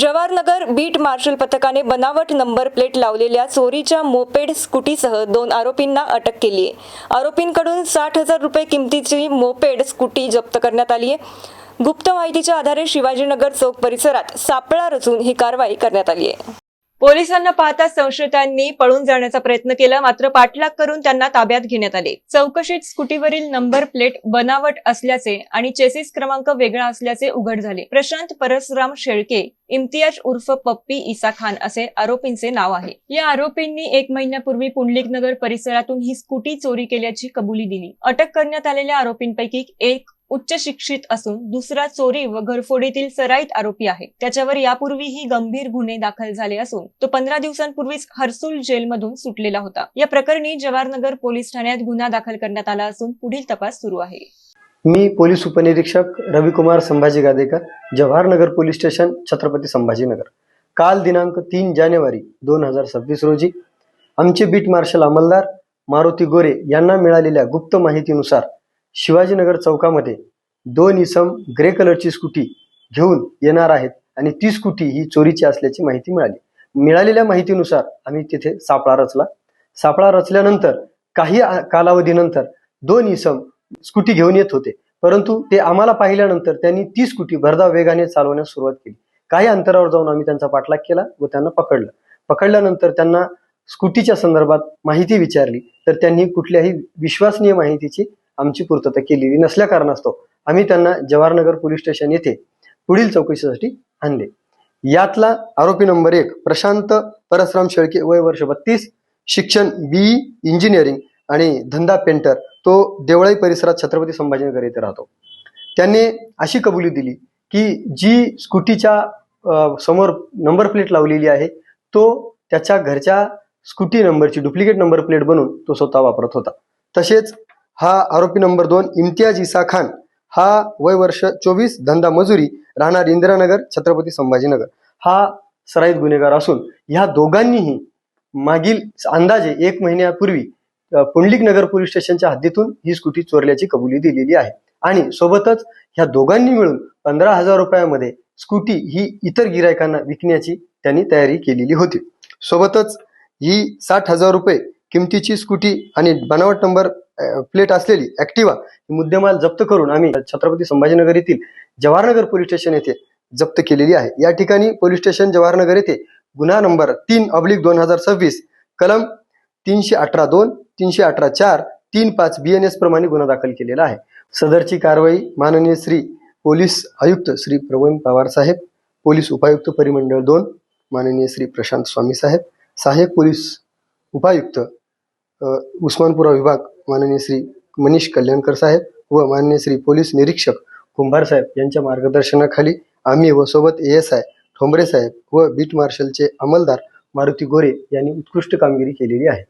Jawahar Nagar beat marshal पथकाने बनावट number plate लावलेल्या चोरीच्या मोपेड स्कूटीसह दोन आरोपींना अटक केली आहे. आरोपींकडून साठ हजार रुपये किमतीची मोपेड स्कूटी जप्त करण्यात आली आहे. गुप्त माहितीच्या आधारे शिवाजीनगर चौक परिसरात सापळा रचून ही कारवाई करण्यात आली आहे. पोलिसांना पाहता संशयितांनी पळून जाण्याचा प्रयत्न केला. मात्र पाठलाग करून त्यांना ताब्यात घेण्यात आले. चौकशीत स्कूटीवरील नंबर प्लेट बनावट असल्याचे आणि चेसिस क्रमांक वेगळा असल्याचे उघड झाले. प्रशांत परसराम शेळके इम्तियाज उर्फ पप्पी इसा खान असे आरोपींचे नाव आहे. या आरोपींनी एक महिन्यापूर्वी पुंडलिक नगर परिसरातून ही स्कूटी चोरी केल्याची कबुली दिली. अटक करण्यात आलेल्या आरोपींपैकी एक उच्च शिक्षित असून दुसरा चोरी व घरफोडीतील सराईत आरोपी आहे. त्याच्यावर यापूर्वीही गंभीर गुन्हे दाखल झाले असून तो पंधरा दिवसांपूर्वीच हर्सुल जेलमधून सुटलेला होता. या प्रकरणी जवाहरनगर पोलीस ठाण्यात गुन्हा दाखल करण्यात आला असून पुढील तपास सुरू आहे. मी पोलीस उपनिरीक्षक रविकुमार संभाजी गादेकर जवाहरनगर पोलीस स्टेशन छत्रपती संभाजीनगर. काल दिनांक तीन जानेवारी दोन हजार सव्वीस रोजी आमचे बीट मार्शल अंमलदार मारुती गोरे यांना मिळालेल्या गुप्त माहितीनुसार शिवाजीनगर चौकामध्ये दोन इसम ग्रे कलरची स्कूटी घेऊन येणार आहेत आणि ती स्कूटी ही चोरीची असल्याची माहिती मिळाली. मिळालेल्या माहितीनुसार आम्ही तिथे सापळा रचला. सापळा रचल्यानंतर काही कालावधीनंतर दोन इसम स्कूटी घेऊन येत होते. परंतु ते आम्हाला पाहिल्यानंतर त्यांनी ती स्कूटी भरधाव वेगाने चालवण्यास सुरुवात केली. काही अंतरावर जाऊन आम्ही त्यांचा पाठलाग केला व त्यांना पकडलं. पकडल्यानंतर त्यांना स्कूटीच्या संदर्भात माहिती विचारली. तर त्यांनी कुठल्याही विश्वसनीय माहितीची आमची पूर्तता केलेली नसल्या कारणास्तव आम्ही त्यांना जवाहरनगर पोलीस स्टेशन येथे पुढील चौकशीसाठी आणले. यातला आरोपी नंबर एक प्रशांत परसराम शेळके वय वर्ष बत्तीस शिक्षण बी इंजिनिअरिंग आणि धंदा पेंटर. तो देवळाई परिसरात छत्रपती संभाजीनगर येथे राहतो. त्याने अशी कबुली दिली की जी स्कूटीच्या समोर नंबर प्लेट लावलेली आहे तो त्याच्या घरच्या स्कूटी नंबरची डुप्लिकेट नंबर प्लेट बनवून तो स्वतः वापरत होता. तसेच हा आरोपी नंबर दोन इम्तियाज इसा खान. हा वय वर्ष चोवीस धंदा मजुरी राहणार इंदिरानगर छत्रपती संभाजीनगर. हा सराईत गुन्हेगार असून ह्या दोघांनीही मागील अंदाजे एक महिन्यापूर्वी पुंडलिक नगर पोलीस स्टेशनच्या हद्दीतून ही स्कूटी चोरल्याची कबुली दिलेली आहे. आणि सोबतच ह्या दोघांनी मिळून पंधरा हजार रुपयामध्ये स्कूटी ही इतर गिरायकांना विकण्याची त्यांनी तयारी केलेली होती. सोबतच ही साठ हजार रुपये किमतीची स्कूटी आणि बनावट नंबर प्लेट असलेली ऍक्टिवा ही मुद्देमाल जप्त करून आम्ही छत्रपती संभाजीनगर येथील जवाहरनगर पोलीस स्टेशन येथे जप्त केलेली आहे. या ठिकाणी पोलीस स्टेशन जवाहरनगर येथे गुन्हा नंबर तीन अब्लिक दोन हजार सव्वीस कलम तीनशे अठरा दोन तीनशे अठरा चार तीन पाच बी एन एस प्रमाणे गुन्हा दाखल केलेला आहे. सदरची कारवाई माननीय श्री पोलीस आयुक्त श्री प्रवीण पवार साहेब पोलीस उपायुक्त परिमंडळ दोन माननीय श्री प्रशांत स्वामी साहेब सहाय्यक पोलीस उपायुक्त उस्मानपुरा विभाग माननीय श्री मनीष कल्याणकर साहेब व माननीय श्री पोलीस निरीक्षक कुंभार साहेब यांच्या मार्गदर्शनाखाली आम्ही व सोबत A S I Thombare saheb व बीट मार्शलचे अंमलदार मारुती गोरे यांनी उत्कृष्ट कामगिरी केलेली आहे.